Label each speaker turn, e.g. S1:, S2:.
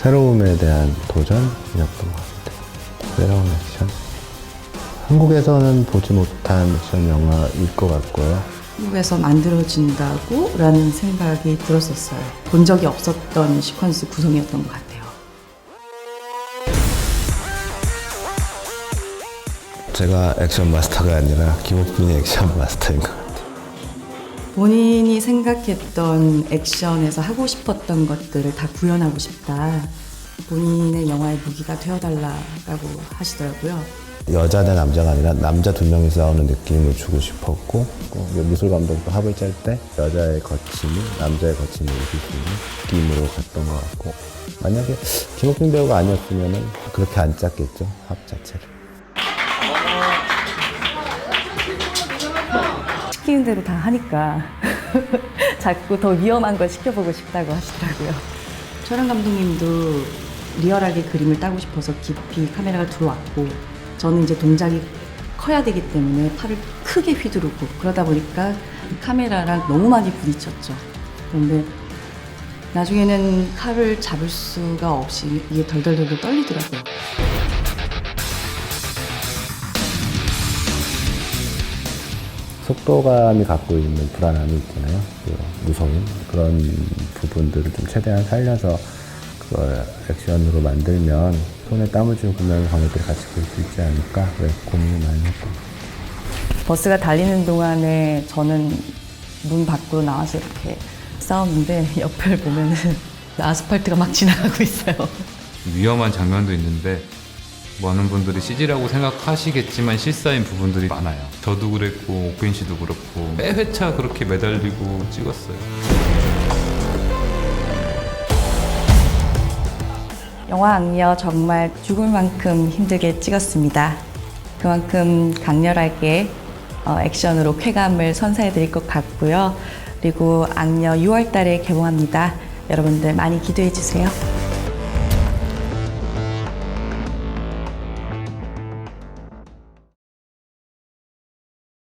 S1: 새로움에 대한 도전이었던 것 같아요. 새로운 액션. 한국에서는 보지 못한 액션 영화일 것 같고요.
S2: 한국에서 만들어진다고 라는 생각이 들었었어요. 본 적이 없었던 시퀀스 구성이었던 것 같아요.
S1: 제가 액션 마스터가 아니라 김옥빈이 액션 마스터인 것 같아요.
S2: 본인이 생각했던 액션에서 하고 싶었던 것들을 다 구현하고 싶다. 본인의 영화의 무기가 되어달라고 하시더라고요.
S1: 여자 대 남자가 아니라 남자 두 명이 싸우는 느낌을 주고 싶었고 또 미술 감독도 합을 짤 때 여자의 거침이 남자의 거침을 입힐 수 있는 느낌으로 갔던 것 같고 만약에 김옥빈 배우가 아니었으면 그렇게 안 짰겠죠 합 자체를
S2: 시키는 대로 다 하니까 자꾸 더 위험한 걸 시켜보고 싶다고 하시더라고요. 촬영 감독님도 리얼하게 그림을 따고 싶어서 깊이 카메라가 들어왔고 저는 이제 동작이 커야 되기 때문에 팔을 크게 휘두르고 그러다 보니까 카메라랑 너무 많이 부딪혔죠. 그런데 나중에는 칼을 잡을 수가 없이 이게 덜덜덜덜 떨리더라고요.
S1: 속도감이 갖고 있는 불안함이 있잖아요 그 무서움 그런 부분들을 좀 최대한 살려서 그걸 액션으로 만들면 손에 땀을 쥐고 보면 관객들이 같이 볼 수 있지 않을까 그래서 고민을 많이 같아요.
S2: 버스가 달리는 동안에 저는 문 밖으로 나와서 이렇게 싸웠는데 옆을 보면은 아스팔트가 막 지나가고 있어요.
S3: 위험한 장면도 있는데 많은 분들이 CG라고 생각하시겠지만 실사인 부분들이 많아요. 저도 그랬고 오크인 씨도 그렇고 매 회차 그렇게 매달리고 찍었어요.
S2: 영화 악녀 정말 죽을 만큼 힘들게 찍었습니다. 그만큼 강렬하게 어, 액션으로 쾌감을 선사해 드릴 것 같고요. 그리고 악녀 6월 달에 개봉합니다. 여러분들 많이 기대해 주세요.